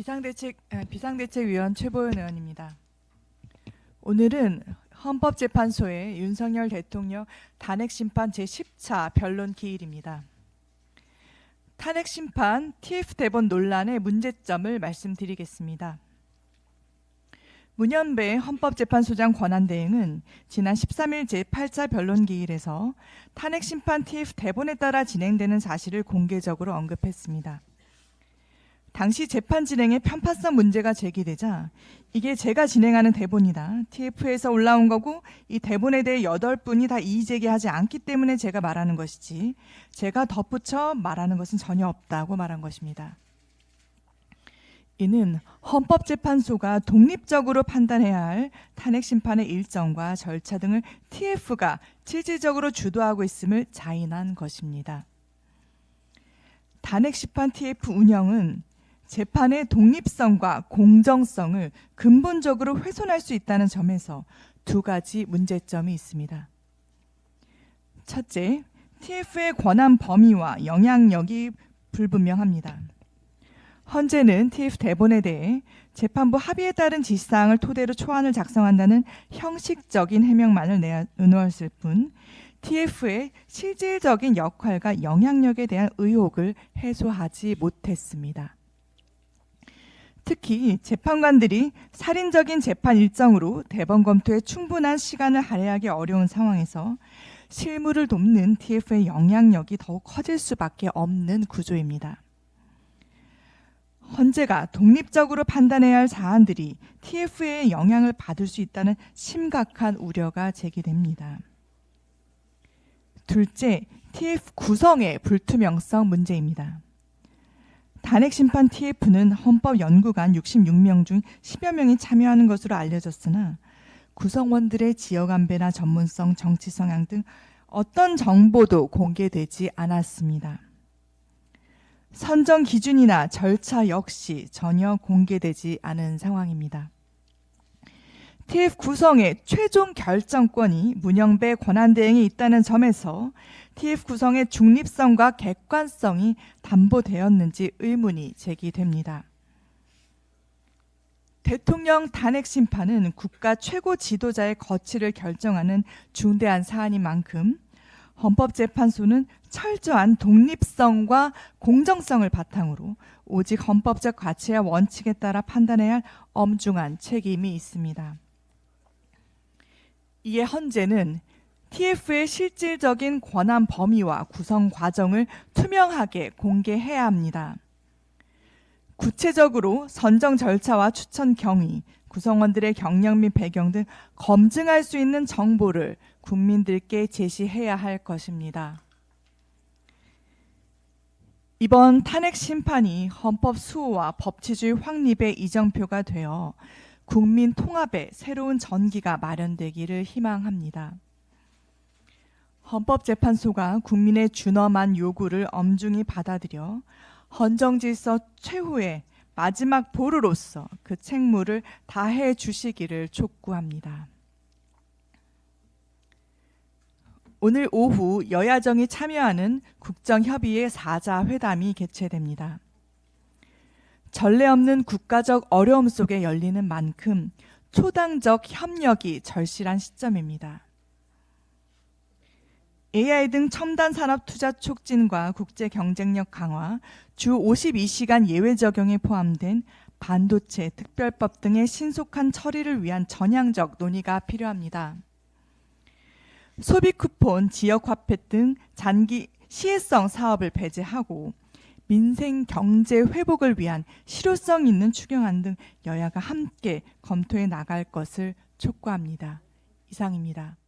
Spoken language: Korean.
비상대책 아, 비상대책위원 최보현 의원입니다. 오늘은 헌법재판소의 윤석열 대통령 탄핵 심판 제 10차 변론 기일입니다. 탄핵 심판 TF 대본 논란의 문제점을 말씀드리겠습니다. 문현배 헌법재판소장 권한대행은 지난 13일 제8차 변론 기일에서 탄핵 심판 TF 대본에 따라 진행되는 사실을 공개적으로 언급했습니다. 당시 재판 진행에 편파성 문제가 제기되자 이게 제가 진행하는 대본이다. TF에서 올라온 거고 이 대본에 대해 여덟 분이 다 이의 제기하지 않기 때문에 제가 말하는 것이지 제가 덧붙여 말하는 것은 전혀 없다고 말한 것입니다. 이는 헌법재판소가 독립적으로 판단해야 할 탄핵 심판의 일정과 절차 등을 TF가 실질적으로 주도하고 있음을 자인한 것입니다. 탄핵 심판 TF 운영은 재판의 독립성과 공정성을 근본적으로 훼손할 수 있다는 점에서 두 가지 문제점이 있습니다. 첫째, TF의 권한 범위와 영향력이 불분명합니다. 헌재는 TF 대본에 대해 재판부 합의에 따른 지시사항을 토대로 초안을 작성한다는 형식적인 해명만을 내놓았을 뿐 TF의 실질적인 역할과 영향력에 대한 의혹을 해소하지 못했습니다. 특히 재판관들이 살인적인 재판 일정으로 대본 검토에 충분한 시간을 할애하기 어려운 상황에서 실무를 돕는 TF의 영향력이 더욱 커질 수밖에 없는 구조입니다. 헌재가 독립적으로 판단해야 할 사안들이 TF의 영향을 받을 수 있다는 심각한 우려가 제기됩니다. 둘째, TF 구성의 불투명성 문제입니다. 단핵 심판 TF는 헌법 연구관 66명 중 10여 명이 참여하는 것으로 알려졌으나 구성원들의 지역 안배나 전문성, 정치 성향 등 어떤 정보도 공개되지 않았습니다. 선정 기준이나 절차 역시 전혀 공개되지 않은 상황입니다. TF 구성의 최종 결정권이 문영배 권한대행에 있다는 점에서 TF 구성의 중립성과 객관성이 담보되었는지 의문이 제기됩니다. 대통령 탄핵 심판은 국가 최고 지도자의 거취를 결정하는 중대한 사안인 만큼 헌법재판소는 철저한 독립성과 공정성을 바탕으로 오직 헌법적 가치와 원칙에 따라 판단해야 할 엄중한 책임이 있습니다. 이에 헌재는 TF의 실질적인 권한 범위와 구성 과정을 투명하게 공개해야 합니다. 구체적으로 선정 절차와 추천 경위, 구성원들의 경력 및 배경 등 검증할 수 있는 정보를 국민들께 제시해야 할 것입니다. 이번 탄핵 심판이 헌법 수호와 법치주의 확립의 이정표가 되어 국민 통합의 새로운 전기가 마련되기를 희망합니다. 헌법재판소가 국민의 준엄한 요구를 엄중히 받아들여 헌정질서 최후의 마지막 보루로서 그 책무를 다해 주시기를 촉구합니다. 오늘 오후 여야정이 참여하는 국정협의회 4자 회담이 개최됩니다. 전례 없는 국가적 어려움 속에 열리는 만큼 초당적 협력이 절실한 시점입니다. AI 등 첨단 산업 투자 촉진과 국제 경쟁력 강화, 주 52시간 예외 적용에 포함된 반도체 특별법 등의 신속한 처리를 위한 전향적 논의가 필요합니다. 소비 쿠폰, 지역 화폐 등 장기 시혜성 사업을 배제하고 민생 경제 회복을 위한 실효성 있는 추경안 등 여야가 함께 검토해 나갈 것을 촉구합니다. 이상입니다.